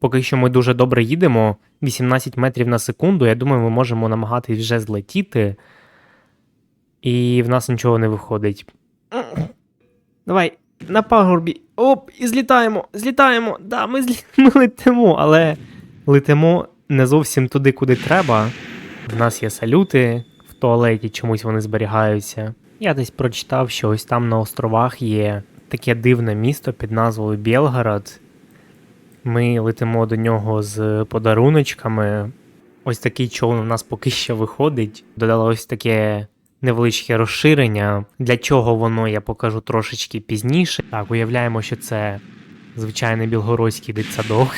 Поки що ми дуже добре їдемо, 18 метрів на секунду. Я думаю, ми можемо намагатись вже злетіти. І в нас нічого не виходить. Давай, на пагорбі. Оп, і злітаємо, злітаємо. Да, ми, злі... ми летимо, але летимо не зовсім туди, куди треба. В нас є салюти, в туалеті чомусь вони зберігаються. Я десь прочитав, що ось там на островах є таке дивне місто під назвою Білгород. Ми летимо до нього з подаруночками. Ось такий човен у нас поки що виходить. Додало ось таке невеличке розширення. Для чого воно я покажу трошечки пізніше. Так, уявляємо, що це звичайний білгородський дитсадок.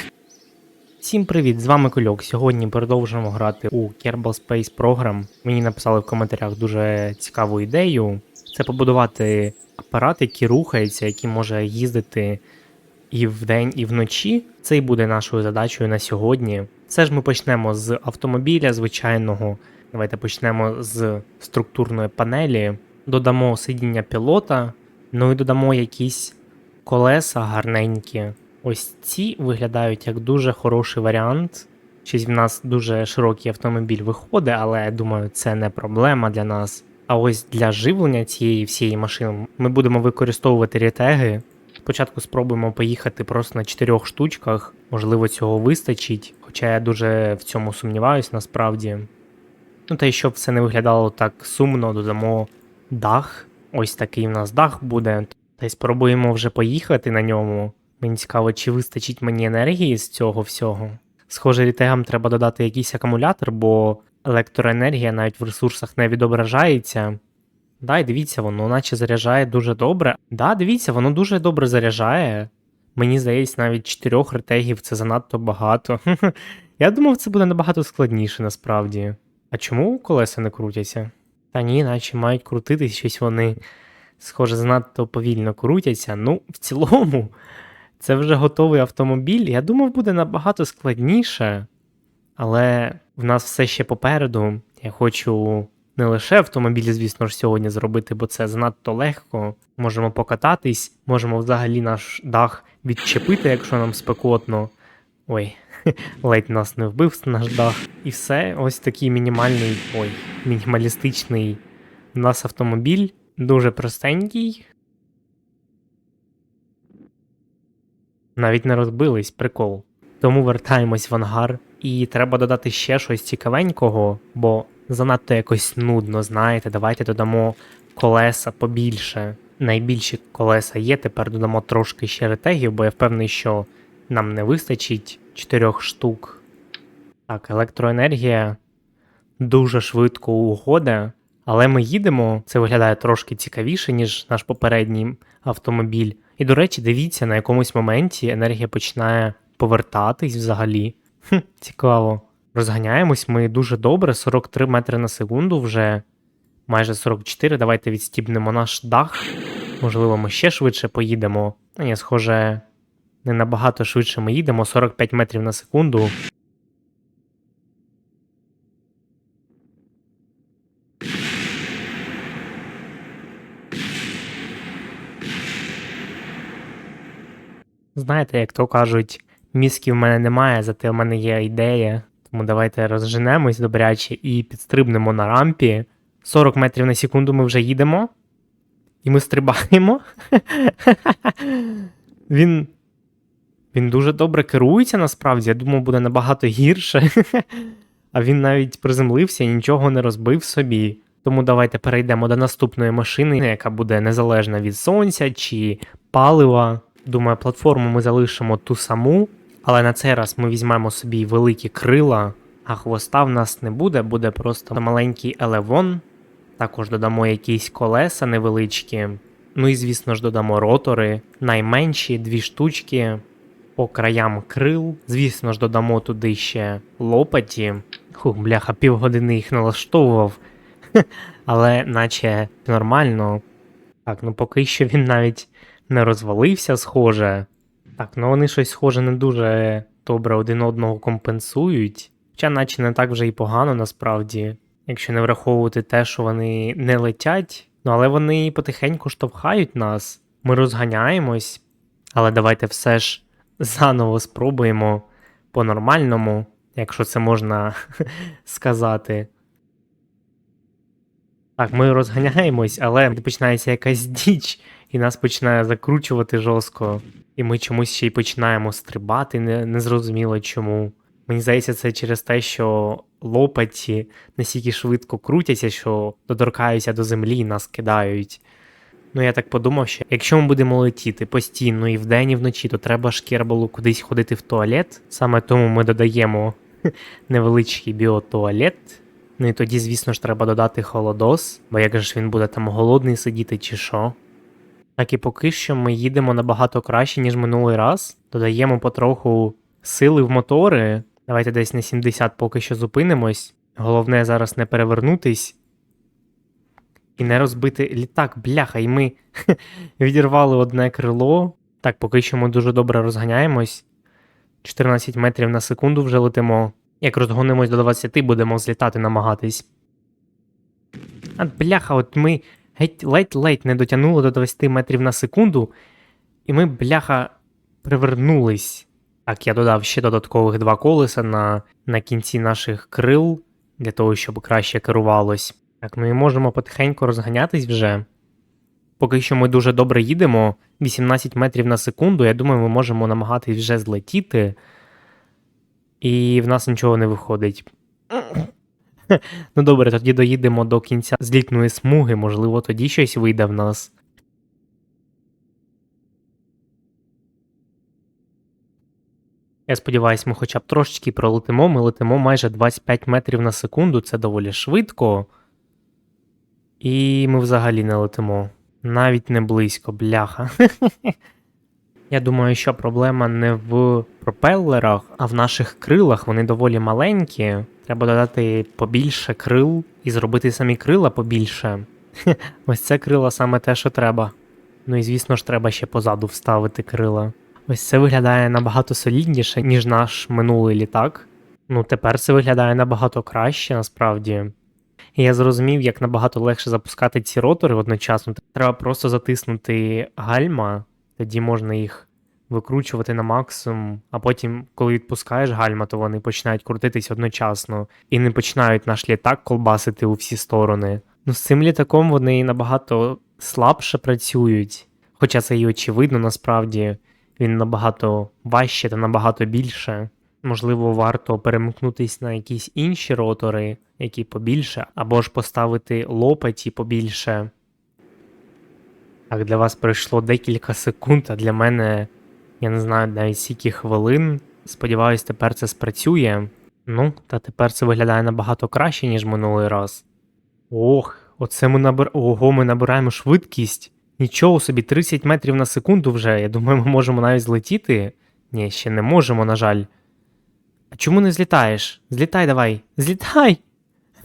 Всім привіт! З вами Кольок. Сьогодні продовжуємо грати у Kerbal Space Program. Мені написали в коментарях дуже цікаву ідею. Це побудувати апарат, який рухається, який може їздити і вдень, і вночі. Це і буде нашою задачею на сьогодні. Все ж ми почнемо з автомобіля звичайного. Давайте почнемо з структурної панелі. Додамо сидіння пілота, ну і додамо якісь колеса гарненькі. Ось ці виглядають як дуже хороший варіант. Щось в нас дуже широкий автомобіль виходить, але я думаю, це не проблема для нас. А ось для живлення цієї всієї машини ми будемо використовувати ретеги. Спочатку спробуємо поїхати просто на чотирьох штучках, можливо, цього вистачить, хоча я дуже в цьому сумніваюсь насправді. Ну та й щоб це не виглядало так сумно, додамо дах. Ось такий в нас дах буде. Та й спробуємо вже поїхати на ньому. Мені цікаво, чи вистачить мені енергії з цього всього. Схоже, рітегам треба додати якийсь акумулятор, бо електроенергія навіть в ресурсах не відображається. Да, і дивіться, воно наче заряджає дуже добре. Да, дивіться, воно дуже добре заряджає. Мені здається, навіть 4 ретегів це занадто багато. Я думав, це буде набагато складніше насправді. А чому колеса не крутяться? Та ні, наче мають крутитись щось вони, схоже, занадто повільно крутяться. Ну, в цілому, це вже готовий автомобіль. Я думав, буде набагато складніше. Але в нас все ще попереду. Я хочу не лише автомобіль, звісно ж, сьогодні зробити, бо це занадто легко. Можемо покататись, можемо взагалі наш дах відчепити, якщо нам спекотно. Ой, ледь нас не вбив наш дах. І все, ось такий мінімальний, ой, мінімалістичний у нас автомобіль. Дуже простенький. Навіть не розбились, прикол. Тому вертаємось в ангар. І треба додати ще щось цікавенького, бо занадто якось нудно, знаєте. Давайте додамо колеса побільше. Найбільші колеса є, тепер додамо трошки ще ретегів, бо я впевнений, що нам не вистачить 4 штук. Так, електроенергія дуже швидко уходить, але ми їдемо. Це виглядає трошки цікавіше, ніж наш попередній автомобіль. І, до речі, дивіться, на якомусь моменті енергія починає повертатись взагалі. Хм, цікаво. Розганяємось ми дуже добре, 43 метри на секунду вже. Майже 44. Давайте відстібнемо наш дах. Можливо, ми ще швидше поїдемо. Ні, схоже, не набагато швидше ми їдемо, 45 метрів на секунду. Знаєте, як то кажуть, мізків в мене немає, зате в мене є ідея. Тому давайте розженемось добряче і підстрибнемо на рампі. 40 метрів на секунду ми вже їдемо. І ми стрибаємо. Він. Він дуже добре керується насправді. Я думав, буде набагато гірше. А він навіть приземлився і нічого не розбив собі. Тому давайте перейдемо до наступної машини, яка буде незалежна від сонця чи палива. Думаю, платформу ми залишимо ту саму, але на цей раз ми візьмемо собі великі крила, а хвоста в нас не буде, буде просто маленький елевон. Також додамо якісь колеса невеличкі. Ну і, звісно ж, додамо ротори, найменші дві штучки по краям крил. Звісно ж, додамо туди ще лопаті. Хух, бляха, півгодини їх налаштовував. Але наче нормально. Так, ну поки що він навіть не розвалився, схоже. Так, ну вони щось схоже не дуже добре один одного компенсують. Хоча наче не так вже і погано насправді, якщо не враховувати те, що вони не летять, ну але вони потихеньку штовхають нас. Ми розганяємось, але давайте все ж заново спробуємо по-нормальному, якщо це можна сказати. Так, ми розганяємось, але починається якась діч, і нас починає закручувати жорстко. І ми чомусь ще й починаємо стрибати, не, незрозуміло чому. Мені здається, це через те, що лопаті настільки швидко крутяться, що доторкаються до землі і нас кидають. Ну, я так подумав, що якщо ми будемо летіти постійно і вдень, і вночі, то треба ж Кербалу кудись ходити в туалет. Саме тому ми додаємо невеличкий біотуалет. Ну і тоді, звісно ж, треба додати холодос, бо як же ж він буде там голодний сидіти чи що. Так і поки що ми їдемо набагато краще, ніж минулий раз. Додаємо потроху сили в мотори. Давайте десь на 70 поки що зупинимось. Головне зараз не перевернутись і не розбити літак, бляха, і ми відірвали одне крило. Так, поки що ми дуже добре розганяємось. 14 метрів на секунду вже летимо. Як розгонимось до 20, будемо злітати, намагатись. А бляха, от ми геть ледь-ледь не дотягнули до 20 метрів на секунду, і ми, бляха, привернулись. Так, я додав ще додаткових два колеса на, на кінці наших крил, для того, щоб краще керувалось. Так, ми можемо потихеньку розганятись вже. Поки що ми дуже добре їдемо. 18 метрів на секунду. Я думаю, ми можемо намагатись вже злетіти. І в нас нічого не виходить. Ну добре, тоді доїдемо до кінця злітної смуги, можливо, тоді щось вийде в нас. Я сподіваюся, ми хоча б трошечки пролетимо. Ми летимо майже 25 метрів на секунду, це доволі швидко. І ми взагалі не летимо. Навіть не близько, бляха. Я думаю, що проблема не в пропелерах, а в наших крилах. Вони доволі маленькі. Треба додати побільше крил і зробити самі крила побільше. Ось це крила саме те, що треба. Ну і звісно ж, треба ще позаду вставити крила. Ось це виглядає набагато солідніше, ніж наш минулий літак. Ну, тепер це виглядає набагато краще, насправді. І я зрозумів, як набагато легше запускати ці ротори одночасно. Треба просто затиснути гальма, тоді можна їх викручувати на максимум, а потім, коли відпускаєш гальма, то вони починають крутитись одночасно і не починають наш літак колбасити у всі сторони. Ну, з цим літаком вони набагато слабше працюють, хоча це і очевидно насправді. Він набагато важче та набагато більше. Можливо, варто перемкнутись на якісь інші ротори, які побільше, або ж поставити лопаті побільше. Так, для вас пройшло декілька секунд, а для мене, я не знаю, навіть скільки хвилин. Сподіваюсь, тепер це спрацює. Ну, та тепер це виглядає набагато краще, ніж минулий раз. Ох, оце ми набир... Ого, ми набираємо швидкість. Нічого собі, 30 метрів на секунду вже. Я думаю, ми можемо навіть злетіти. Ні, ще не можемо, на жаль. А чому не злітаєш? Злітай давай. Злітай!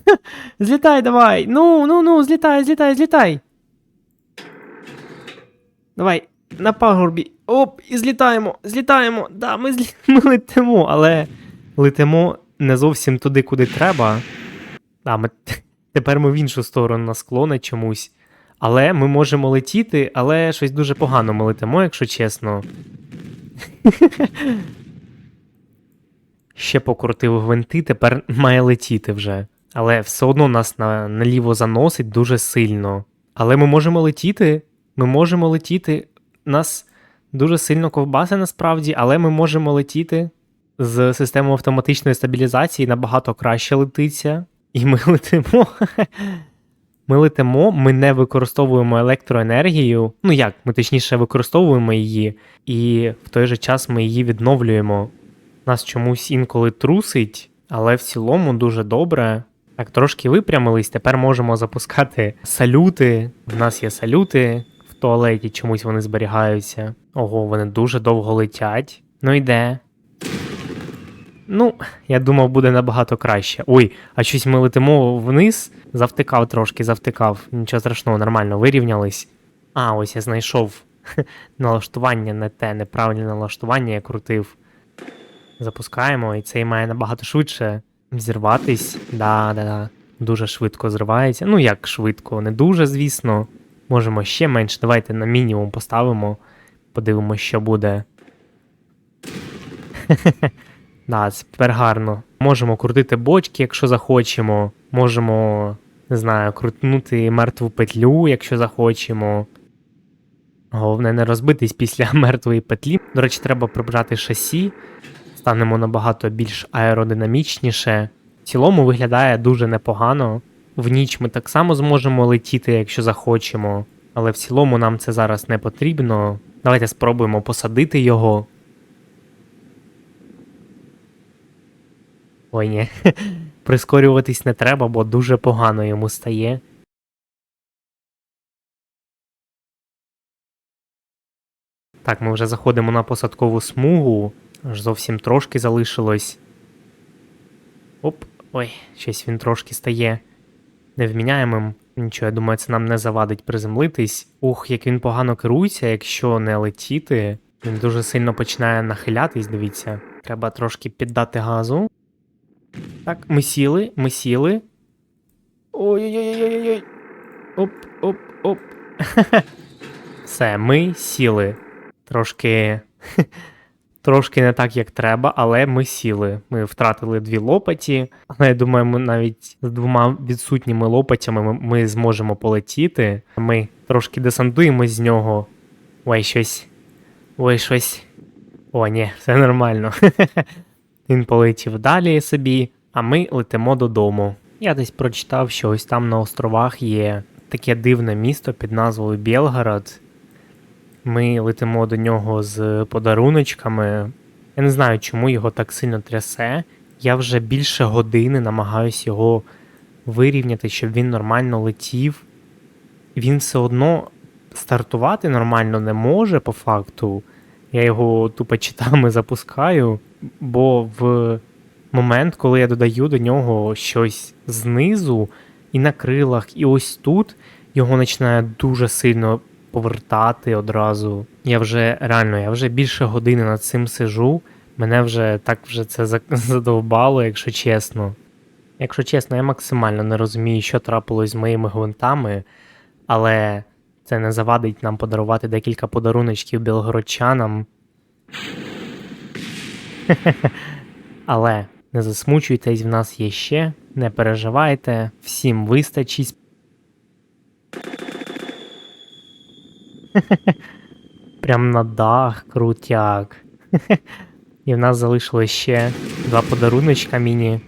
Злітай давай! Ну, ну, ну, злітай, злітай, злітай. Давай, на пагорбі. Оп, і злітаємо, злітаємо. Да, ми, злі... ми летимо, але летимо не зовсім туди, куди треба. А, ми... Тепер ми в іншу сторону на склони чомусь. Але ми можемо летіти, але щось дуже погано ми летимо, якщо чесно. Ще покрутив гвинти, тепер має летіти вже. Але все одно нас на, наліво заносить дуже сильно. Але ми можемо летіти. Ми можемо летіти. Нас дуже сильно ковбаси насправді, але ми можемо летіти. З системою автоматичної стабілізації набагато краще летиться. І ми летимо. Ми летимо, ми не використовуємо електроенергію. Ну як, ми точніше використовуємо її, і в той же час ми її відновлюємо. Нас чомусь інколи трусить, але в цілому дуже добре. Так, трошки випрямились, тепер можемо запускати салюти. В нас є салюти туалеті, чомусь вони зберігаються. Ого, вони дуже довго летять. Ну йде. Ну, я думав, буде набагато краще. Ой, а щось ми летимо вниз, завтикав трошки, завтикав. Нічого страшного, нормально, вирівнялись. А, ось я знайшов налаштування не те, неправильне налаштування я крутив. Запускаємо, і цей має набагато швидше зірватись. Да, да, да. Дуже швидко зривається. Ну як швидко, не дуже, звісно. Можемо ще менше. Давайте на мінімум поставимо. Подивимося, що буде. Да, тепер гарно. Можемо крутити бочки, якщо захочемо. Можемо, не знаю, крутнути мертву петлю, якщо захочемо. Головне не розбитись після мертвої петлі. До речі, треба прибрати шасі. Станемо набагато більш аеродинамічніше. В цілому виглядає дуже непогано. В ніч ми так само зможемо летіти, якщо захочемо. Але в цілому нам це зараз не потрібно. Давайте спробуємо посадити його. Ой, ні. Прискорюватись не треба, бо дуже погано йому стає. Так, ми вже заходимо на посадкову смугу. Аж зовсім трошки залишилось. Оп, ой, щось він трошки стає невміняємим. Нічого, я думаю, це нам не завадить приземлитись. Ух, як він погано керується, якщо не летіти. Він дуже сильно починає нахилятись, дивіться. Треба трошки піддати газу. Так, ми сіли, ми сіли. Ой-ой-ой-ой-ой. Оп, оп, оп. Все, ми сіли. Трошки. Трошки не так, як треба, але ми сіли. Ми втратили дві лопаті, але я думаю, ми навіть з двома відсутніми лопатями ми, ми зможемо полетіти. Ми трошки десантуємось з нього. Ой, щось. Ой, щось. О, ні, все нормально. Він полетів далі собі, а ми летимо додому. Я десь прочитав, що ось там на островах є таке дивне місто під назвою Білгород. Ми летимо до нього з подаруночками. Я не знаю, чому його так сильно трясе. Я вже більше години намагаюсь його вирівняти, щоб він нормально летів. Він все одно стартувати нормально не може по факту. Я його тупо читами запускаю, бо в момент, коли я додаю до нього щось знизу і на крилах, і ось тут його починає дуже сильно повертати одразу. Я вже реально, я вже більше години над цим сижу. Мене вже так вже це задовбало, якщо чесно. Якщо чесно, я максимально не розумію, що трапилось з моїми гвинтами, але це не завадить нам подарувати декілька подаруночків білгородчанам. Але не засмучуйтесь, в нас є ще, не переживайте, всім вистачить. Прям на дах, крутяк. І в нас залишилось ще два подаруночка міні.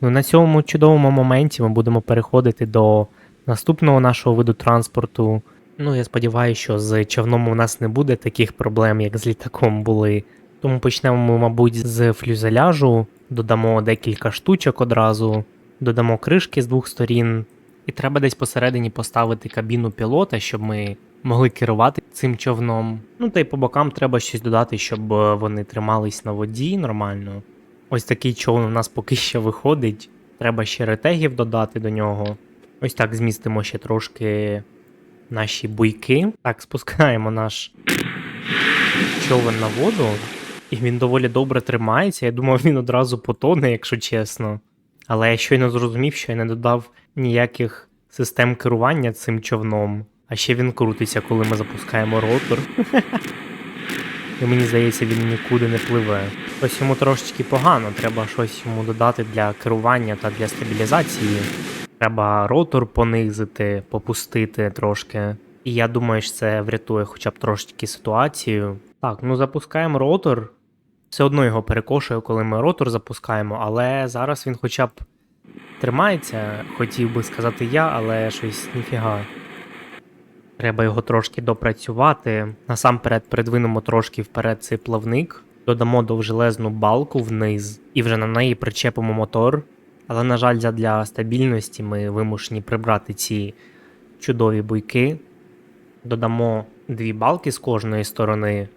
Ну, на цьому чудовому моменті ми будемо переходити до наступного нашого виду транспорту. Ну, я сподіваюся, що з човном у нас не буде таких проблем, як з літаком були. Тому почнемо ми, мабуть, з фюзеляжу, додамо декілька штучок одразу, додамо кришки з двох сторін, і треба десь посередині поставити кабіну пілота, щоб ми могли керувати цим човном. Ну та й по бокам треба щось додати, щоб е, вони тримались на воді нормально. Ось такий човен у нас поки що виходить. Треба ще ретегів додати до нього. Ось так змістимо ще трошки наші буйки. Так, спускаємо наш човен на воду. І він доволі добре тримається. Я думав, він одразу потоне, якщо чесно. Але я щойно зрозумів, що я не додав ніяких систем керування цим човном. А ще він крутиться, коли ми запускаємо ротор. І мені здається, він нікуди не пливе. Ось йому трошечки погано, треба щось йому додати для керування та для стабілізації. Треба ротор понизити, попустити трошки. І я думаю, що це врятує хоча б трошечки ситуацію. Так, ну запускаємо ротор. Все одно його перекошує, коли ми ротор запускаємо, але зараз він хоча б тримається, хотів би сказати я, але щось ніфіга. Треба його трошки допрацювати. Насамперед придвинемо трошки вперед цей плавник, додамо довжелезну балку вниз і вже на неї причепимо мотор. Але, на жаль, для стабільності ми вимушені прибрати ці чудові буйки. Додамо дві балки з кожної сторони,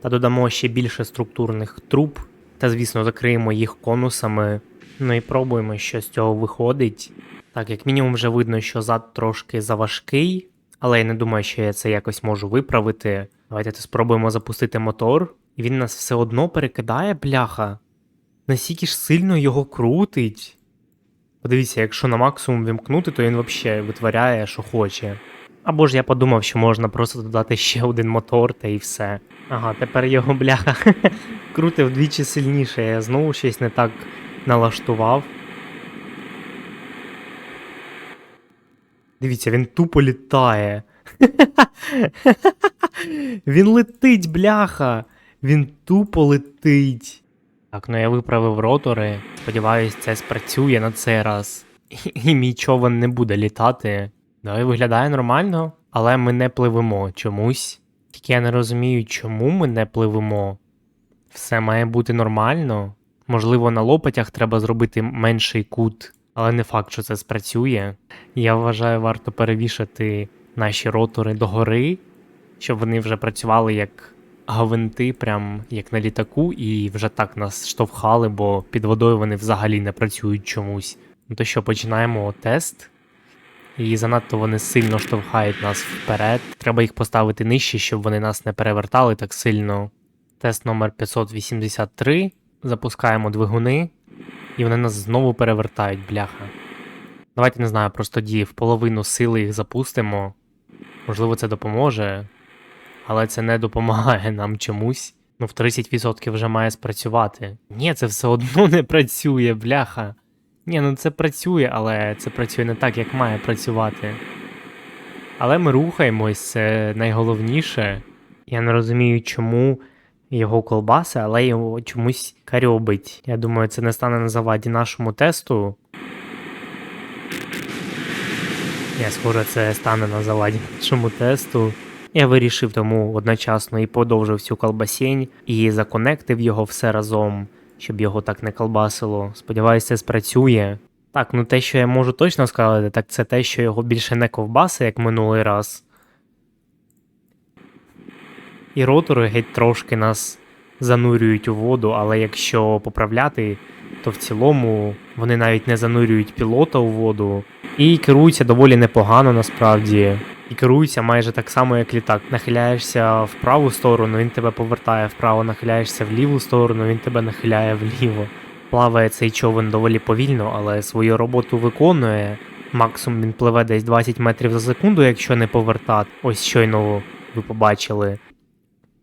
та додамо ще більше структурних труб, та, звісно, закриємо їх конусами. Ну і пробуємо, що з цього виходить. Так, як мінімум, вже видно, що зад трошки заважкий, але я не думаю, що я це якось можу виправити. Давайте спробуємо запустити мотор, і він нас все одно перекидає, бляха. Настільки ж сильно його крутить. Подивіться, якщо на максимум вімкнути, то він взагалі витворяє, що хоче. Або ж я подумав, що можна просто додати ще один мотор та і все. Ага, тепер його бляха крутив вдвічі сильніше. Я знову щось не так налаштував. Дивіться, він тупо літає. Він летить, бляха. Він тупо летить. Так, ну я виправив ротори. Сподіваюсь, це спрацює на цей раз. І, мій човен не буде літати. Да, і виглядає нормально, але ми не пливемо чомусь. Тільки я не розумію, чому ми не пливемо. Все має бути нормально. Можливо, на лопатях треба зробити менший кут, але не факт, що це спрацює. Я вважаю, варто перевішати наші ротори догори, щоб вони вже працювали як гвинти, прям як на літаку, і вже так нас штовхали, бо під водою вони взагалі не працюють чомусь. Ну то що, починаємо тест. І занадто вони сильно штовхають нас вперед. Треба їх поставити нижче, щоб вони нас не перевертали так сильно. Тест номер 583. Запускаємо двигуни, і вони нас знову перевертають, бляха. Давайте не знаю, просто дії в половину сили їх запустимо. Можливо, це допоможе, але це не допомагає нам чомусь. Ну, в 30% вже має спрацювати. Ні, це все одно не працює, бляха. Ні, ну це працює, але це працює не так, як має працювати. Але ми рухаємось, це найголовніше. Я не розумію, чому його колбаси, але його чомусь карьобить. Я думаю, це не стане на заваді нашому тесту. Я схоже, це стане на заваді нашому тесту. Я вирішив тому одночасно і подовжив цю колбасінь, і законектив його все разом, щоб його так не колбасило. Сподіваюся, це спрацює. Так, ну те, що я можу точно сказати, так це те, що його більше не ковбаси, як минулий раз. І ротори геть трошки нас занурюють у воду, але якщо поправляти, то в цілому вони навіть не занурюють пілота у воду. І керуються доволі непогано насправді. І керуються майже так само, як літак. Нахиляєшся в праву сторону, він тебе повертає вправо, нахиляєшся в ліву сторону, він тебе нахиляє вліво. Плаває цей човен доволі повільно, але свою роботу виконує. Максимум він пливе десь 20 метрів за секунду, якщо не повертати. Ось щойно ви побачили.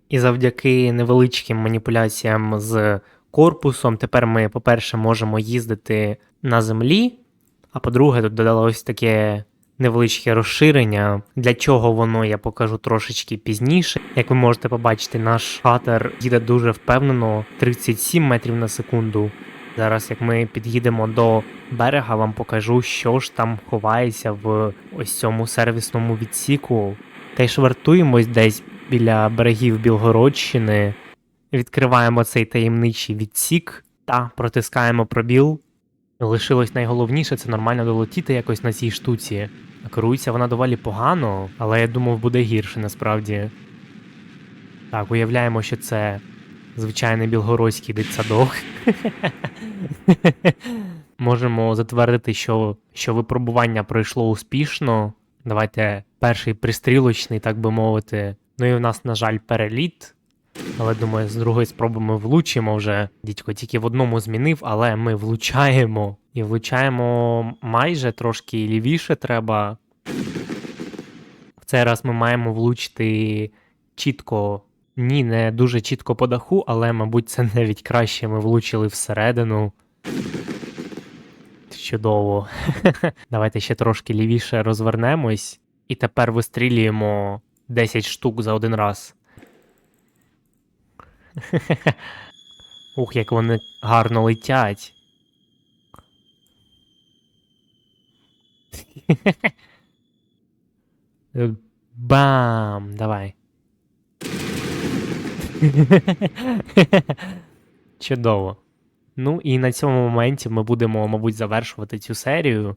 І завдяки невеличким маніпуляціям з корпусом, тепер ми, по-перше, можемо їздити на землі, а по-друге, тут додалось таке невеличке розширення. Для чого воно я покажу трошечки пізніше. Як ви можете побачити, наш катер їде дуже впевнено 37 метрів на секунду. Зараз, як ми під'їдемо до берега, вам покажу, що ж там ховається в ось цьому сервісному відсіку. Та й швартуємось десь біля берегів Білгородщини. Відкриваємо цей таємничий відсік та протискаємо пробіл. Лишилось найголовніше це нормально долетіти якось на цій штуці. Керується вона доволі погано, але я думав, буде гірше насправді. Так, уявляємо, що це звичайний білгородський дитсадок. Можемо затвердити, що, що випробування пройшло успішно. Давайте перший пристрілочний, так би мовити. Ну і у нас, на жаль, переліт. Але думаю, з другої спроби ми влучимо вже. Дідько тільки в одному змінив, але ми влучаємо. І влучаємо майже трошки лівіше треба. В цей раз ми маємо влучити чітко. Ні, не дуже чітко по даху, але, мабуть, це навіть краще. Ми влучили всередину. Чудово. Давайте ще трошки лівіше розвернемось. І тепер вистрілюємо 10 штук за один раз. Ух, як вони гарно летять. Бам! Давай. Чудово. Ну і на цьому моменті ми будемо, мабуть, завершувати цю серію.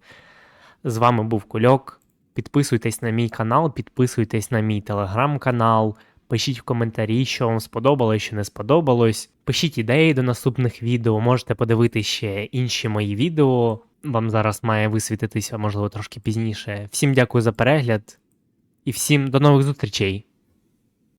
З вами був Кульок. Підписуйтесь на мій канал, підписуйтесь на мій телеграм-канал. Пишіть в коментарі, що вам сподобалось, що не сподобалось. Пишіть ідеї до наступних відео, можете подивитися ще інші мої відео. Вам зараз має висвітитися, можливо, трошки пізніше. Всім дякую за перегляд і всім до нових зустрічей!